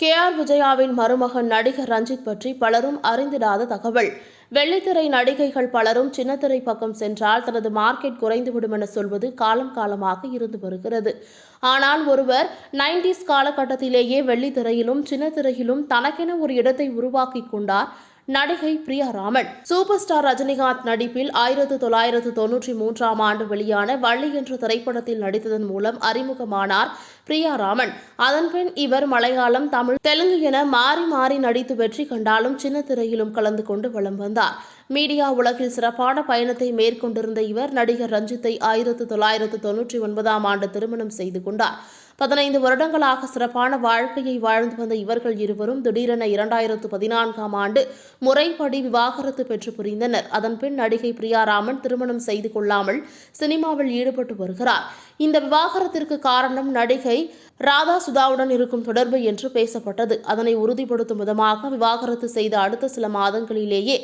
K R விஜயாவின் மருமகன் நடிகர் ரஞ்சித் பற்றி பலரும் அறிந்திடாத தகவல். வெள்ளித்திரை நடிகைகள் பலரும் சின்னத்திரை பக்கம் சென்றால் தனது மார்க்கெட் குறைந்துவிடும் என சொல்வது காலம் காலமாக இருந்து வருகிறது. ஆனால் ஒருவர் நைன்டிஸ் காலகட்டத்திலேயே வெள்ளித்திரையிலும் சின்னத்திரையிலும் தனக்கென ஒரு இடத்தை உருவாக்கி கொண்டார். நடிகை பிரியா ராமன். சூப்பர் ஸ்டார் ரஜினிகாந்த் நடிப்பில் ஆயிரத்து தொள்ளாயிரத்து தொன்னூற்றி மூன்றாம் ஆண்டு வெளியான வள்ளி என்ற திரைப்படத்தில் நடித்ததன் மூலம் அறிமுகமானார் பிரியா ராமன். அதன்பின் இவர் மலையாளம் தமிழ் தெலுங்கு என மாறி மாறி நடித்து வெற்றி கண்டாலும் சின்ன திரையிலும் கலந்து கொண்டு வலம் வந்தார். மீடியா உலகில் சிறப்பான பயணத்தை மேற்கொண்டிருந்த இவர் நடிகர் ரஞ்சித்தை ஆயிரத்து தொள்ளாயிரத்து தொன்னூற்றி ஒன்பதாம் ஆண்டு திருமணம் செய்து கொண்டார். பதினைந்து வருடங்களாக சிறப்பான வாழ்க்கையை வாழ்ந்து வந்த இவர்கள் இருவரும் திடீரென இரண்டாயிரத்து பதினான்காம் ஆண்டு முறைப்படி விவாகரத்து பெற்று புரிந்தனர். அதன்பின் நடிகை பிரியாராமன் திருமணம் செய்து கொள்ளாமல் சினிமாவில் ஈடுபட்டு வருகிறார். இந்த விவாகரத்திற்கு காரணம் நடிகை ராதா சுதாவுடன் இருக்கும் தொடர்பு என்று பேசப்பட்டது. அதனை உறுதிப்படுத்தும் விதமாக விவாகரத்து செய்த அடுத்த சில மாதங்களிலேயே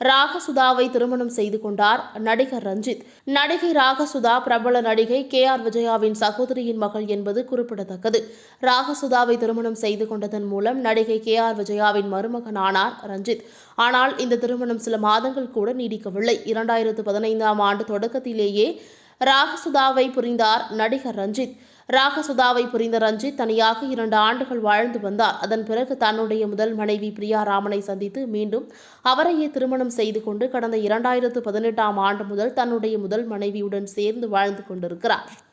ராகசுதாவை திருமணம் செய்து கொண்டார் நடிகர் ரஞ்சித். நடிகை ராகசுதா பிரபல நடிகை கே ஆர் விஜயாவின் சகோதரியின் மகள் என்பது குறிப்பிடத்தக்கது. ராகசுதாவை திருமணம் செய்து கொண்டதன் மூலம் நடிகை கே ஆர் விஜயாவின் மருமகனானார் ரஞ்சித். ஆனால் இந்த திருமணம் சில மாதங்கள் கூட நீடிக்கவில்லை. இரண்டாயிரத்து பதினைந்தாம் ஆண்டு தொடக்கத்திலேயே ராகசுதாவை புரிந்தார் நடிகர் ரஞ்சித். ராகசுதாவை புரிந்த ரஞ்சித் தனியாக இரண்டு ஆண்டுகள் வாழ்ந்து வந்தார். அதன் பிறகு தன்னுடைய முதல் மனைவி பிரியா ராமனை சந்தித்து மீண்டும் அவரையே திருமணம் செய்து கொண்டு கடந்த இரண்டாயிரத்து பதினெட்டாம் ஆண்டு முதல் தன்னுடைய முதல் மனைவியுடன் சேர்ந்து வாழ்ந்து கொண்டிருக்கிறார்.